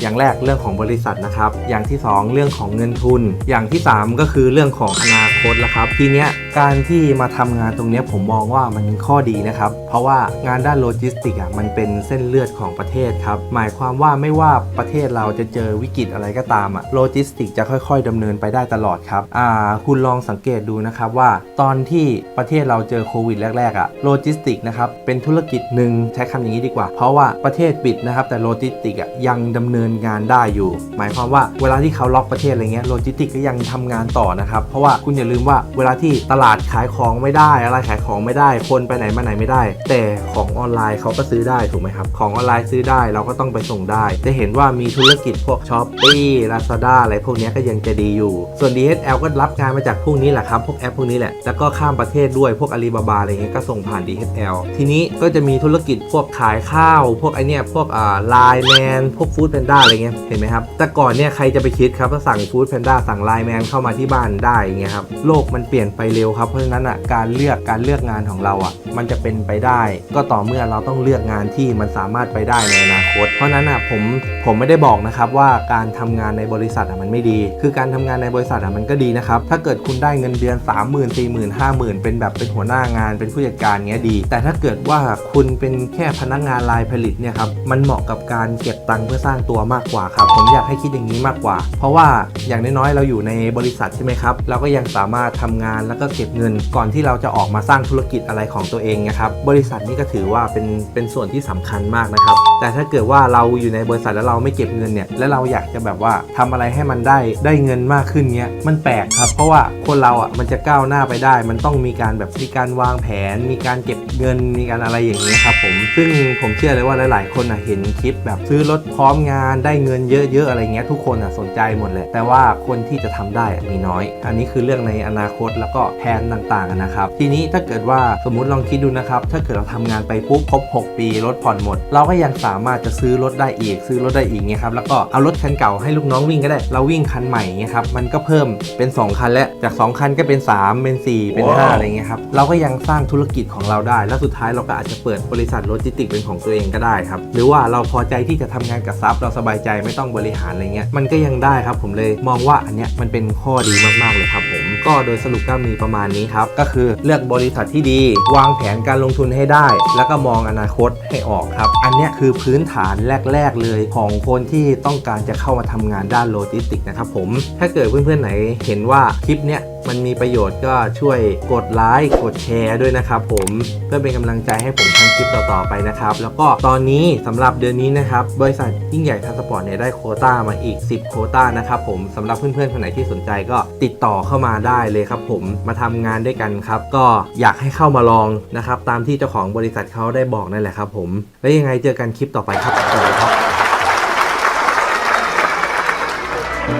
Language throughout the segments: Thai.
อย่างแรกเรื่องของบริษัทนะครับ อย่างที่ 2 เรื่องของเงินทุน อย่างที่ 3 ก็คือเรื่องของอนาคตละครับ ทีเนี้ยการที่มาทำงานตรงเนี้ยผมมองว่ามันข้อดีนะครับ เพราะว่างานด้านโลจิสติกอะมันเป็นเส้นเลือดของประเทศครับ หมายความว่าไม่ว่าประเทศเราจะเจอวิกฤตอะไรก็ตามอะโลจิสติกจะค่อย ๆดำเนินไปได้ตลอดครับอ่าคุณลองสังเกตดูนะครับว่า ตอนที่ประเทศเราเจอโควิดแรกๆอะโลจิสติกนะครับเป็นธุรกิจหนึ่งใช้คำอย่างนี้ดีกว่า เพราะว่าประเทศปิดนะครับแต่โลจิสติกอะยังดำเนินงานได้อยู่ หมายความว่าเวลาที่เขาล็อกประเทศอะไรเงี้ยโลจิสติกก็ยังทำงานต่อนะครับ เพราะว่าคุณอย่าลืมว่าเวลาที่ตลาดขายของไม่ได้อะไรขายของไม่ได้ คนไปไหนมาไหนไม่ได้ แต่ของออนไลน์เขาก็ซื้อได้ถูกไหมครับ ของออนไลน์ซื้อได้เราก็ต้องไปส่งได้ จะเห็นว่ามีธุรกิจพวกช้อปปี้ลาซาด้าอะไรพวกนี้ก็ยังจะดีอยู่ ส่วน DHL ก็รับงานมาจากพวกนี้แหละครับ พวกแอปพวกนี้แหละ แล้วก็ข้ามประเทศด้วยพวกอาลีบาบาอะไรเงี้ยก็ส่งผ่าน DHL ทีนี้ก็จะมีธุรกิจพวกขายข้าว พวกไอเนี้ยพวกอ่าไลน์แมนพวกฟู้ดแพนด้าอะไรเงี้ยเห็นไหมครับ แต่ก่อนเนี่ยใครจะไปคิดครับถ้าสั่งฟู้ดแพนด้าสั่งไลน์แมนเข้ามาที่บ้านได้อย่างเงี้ยครับโลกมันเปลี่ยนไปเร็วครับเพราะฉะนั้นอะการเลือกการเลือกงานของเราอะมันจะเป็นไปได้ ก็ต่อเมื่อเราต้องเลือกงานที่มันสามารถไปได้ในอนาคต เพราะฉะนั้นอะผมผมไม่ได้บอกนะครับว่าการทำงานในบริษัทอะมันไม่ดี คือการทำงานในบริษัทอะมันก็ดีนะครับถ้าเกิดคุณได้เงินเดือน 3 0 0 0 0 4 0 0 0 0 5 0,000 เป็นแบบเป็นหัวหน้างานเป็นผู้จัดการเงี้ยดี แต่ถ้าเกิดว่าคุณเป็นแค่พนักงานรายผลิตเนี่ยครับมันเหมาะกับการเก็บตังค์เพื่อสร้างตัวมากกว่าครับ ผมอยากให้คิดอย่างนี้มากกว่า เพราะว่าอย่างน้อยๆเราอยู่ในบริษัทใช่ไหมครับ เราก็ยังสามารถทำงานแล้วก็เก็บเงินก่อนที่เราจะออกมาสร้างธุรกิจอะไรของตัวเองนะครับ บริษัทนี่ก็ถือว่าเป็นเป็นส่วนที่สำคัญมากนะครับ แต่ถ้าเกิดว่าเราอยู่ในบริษัทแล้วเราไม่เก็บเงินเนี่ย แล้วเราอยากจะแบบว่าทำอะไรให้มันได้ได้เงินมากขึ้นเนี้ย มันแปลกครับ เพราะว่าคนเราอะมันจะก้าวหน้าไปได้ มันต้องมีการแบบมีการวางแผน มีการเก็บเงิน มีการอะไรอย่างนี้ยครับผม ซึ่งผมเชื่อเลยว่าหลาย ๆ คนอะเห็นคลิปแบบซื้อรถพร้อมงานได้เงินเยอะๆอะไรเงี้ยทุกคนอะสนใจหมดแหละแต่ว่าคนที่จะทำได้อะมีน้อย อันนี้คือเรื่องในอนาคตแล้วก็แผนต่างๆอะนะครับ ทีนี้ถ้าเกิดว่าสมมุติลองคิดดูนะครับ ถ้าเกิดเราทำงานไปปุ๊บครบ 6 ปีรถผ่อนหมด เราก็ยังสามารถจะซื้อรถได้อีก ซื้อรถได้อีกเงี้ยครับแล้วก็เอารถคันเก่าให้ลูกน้องวิ่งก็ได้ เราวิ่งคันใหม่เงี้ยครับมันก็เพิ่มเป็น 2 คันแล้วจาก 2 คันก็เป็น 3 เป็น 4 เป็น 5 อะไรเงี้ยครับเราก็ยังสร้างธุรกิจของเราได้ แล้วสุดท้ายเราก็อาจจะเปิดบริษัทโลจิสติกเป็นของตัวเองก็ได้ครับหรือว่าเราพอใจที่จะทำงานกับซับเราสบายใจไม่ต้องบริหารอะไรเงี้ยมันก็ยังได้ครับผมเลยมองว่าอันเนี้ยมันเป็นข้อดีมากๆเลยครับผมก็โดยสรุปก็มีประมาณนี้ครับก็คือเลือกบริษัทที่ดี วางแผนการลงทุนให้ได้ แล้วก็มองอนาคตให้ออกครับ อันเนี้ยคือพื้นฐานแรก ๆ เลยของคนที่ต้องการจะเข้ามาทำงานด้านโลจิสติกนะครับผมถ้าเกิดเพื่อนๆไหนเห็นว่าคลิปเนี้ย มันมีประโยชน์ก็ช่วยกดไลค์กดแชร์ด้วยนะครับผมเพื่อเป็นกำลังใจให้ผมทำคลิปต่อๆไปนะครับแล้วก็ตอนนี้สำหรับเดือนนี้นะครับบริษัทยิ่งใหญ่ทัสปอร์ตเนี่ยได้โคต้ามาอีก 10 โคต้านะครับผมสำหรับเพื่อนๆคนไหนที่สนใจก็ติดต่อเข้ามาได้เลยครับผมมาทำงานด้วยกันครับก็อยากให้เข้ามาลองนะครับตามที่เจ้าของบริษัทเขาได้บอกนั่นแหละครับผมแล้วยังไงเจอกันคลิปต่อไปครับสวัสดีครับ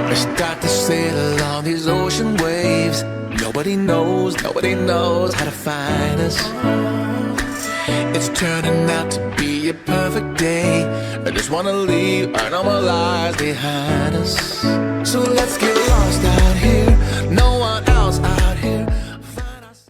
We start to sail along these ocean waves. Nobody knows, nobody knows how to find us. It's turning out to be a perfect day. I just wanna leave our normal lives behind us. So let's get lost